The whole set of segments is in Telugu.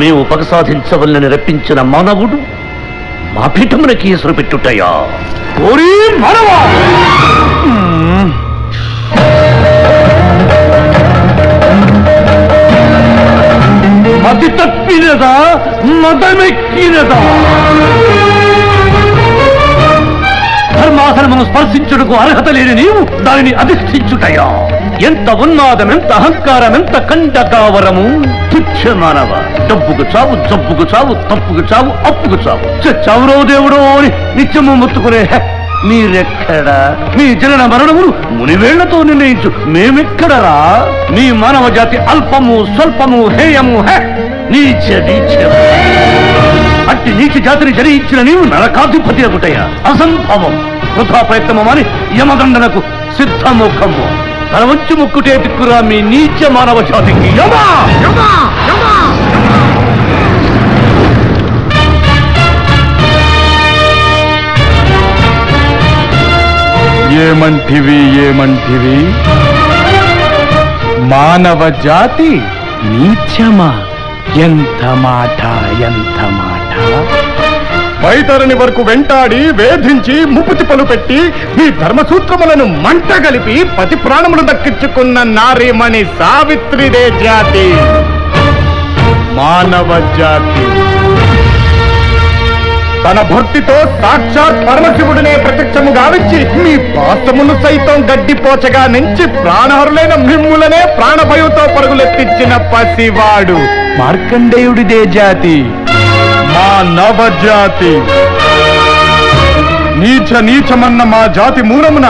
మేము ఉపసాధించవల్లని రప్పించిన మానవుడు మా పీఠమున కేసులు పెట్టుటయా? ఓరి మతి తప్పినదా? మతమెక్కినదా ధర్మాసనమును స్పర్శించుటకు అర్హత లేని నీవు దానిని అధిష్ఠించుటయా? ఎంత ఉన్మాదం ఎంత అహంకారం ఎంత కండకావరము? తుచ్చ మానవ డబ్బుకు చావు జబ్బుకు చావు తప్పుకు చావు అప్పుకు చావు. చావురో దేవుడో అని నిత్యము ముత్తుకునే హె, మీరెక్కడా? మీ జనన మరణములు మునివేళ్ళతో నిర్ణయించు. మేమెక్కడరా? మీ మానవ జాతి అల్పము స్వల్పము హేయము హె నీచ అట్టి నీచ జాతిని జరించిన నీవు నరకాధిపతి అగుటయ్యా. అసంభవం. వృధా ప్రయత్నము అని యమదండనకు సిద్ధముఖము. తన వంచి ముక్కుటే దిక్కురా మీ నీచ మానవ జాతికి. ఏమంటివి ఏమంటివి? మానవ జాతి నీచమా? ఎంత మాట ఎంత మాట? వైతరుని వరకు వెంటాడి వేధించి ముపుతిపలు పెట్టి మీ ధర్మసూత్రములను మంట గలిపి పతి ప్రాణములు దక్కించుకున్న నారీమణి సావిత్రిదే జాతి. మానవ జాతి. తన భక్తితో సాక్షాత్ పరమశివుడినే ప్రత్యక్షము గావించి మీ పాసమును సైతం గడ్డిపోచగా నుంచి ప్రాణహరులైన మిమ్ములనే ప్రాణభయంతో పరుగులెత్తించిన పసివాడు మార్కండేయుడిదే జాతి. ఆ నవజాతి. నీచ నీచమన్న మా జాతి మూలమున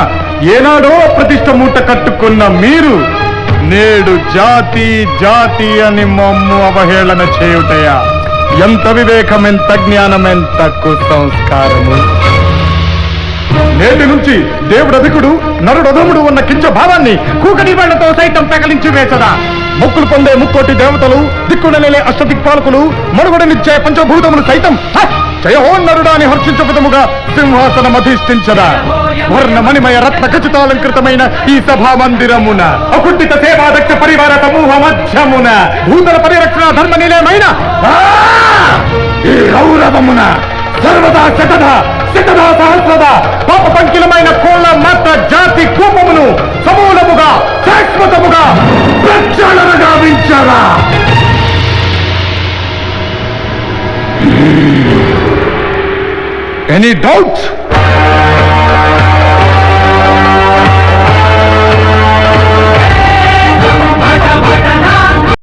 ఏనాడో ప్రతిష్ట మూట కట్టుకున్న మీరు నేడు జాతి జాతి అని మమ్ము అవహేళన చేయుటయా? ఎంత వివేకం ఎంత జ్ఞానం ఎంత కుసంస్కారము? నేటి నుంచి దేవుడధికుడు నరుడధముడు ఉన్న కించ భావాన్ని కూకటి వాళ్ళతో సైతం పెకలించి వేసదా. మొక్కులు పొందే ముక్కోటి దేవతలు దిక్కునలేలే అష్టదిక్పాలకులు మనుగడనిచ్చే పంచభూతములు సైతం జయహో నరుడా అని హర్షించ విధముగా సింహాసనం అధిష్ఠించదా. వర్ణమణిమయ రత్న ఖచ్చితాలంకృతమైన ఈ సభా మందిరమున అకుంఠిత సేవాదక్ష పరివార సమూహ మధ్యమున భూతల పరిరక్షణ ధర్మ నిలయమైన ఈ గౌరవమున సర్వదా శతధ శతధ సహస్రదా Any doubts?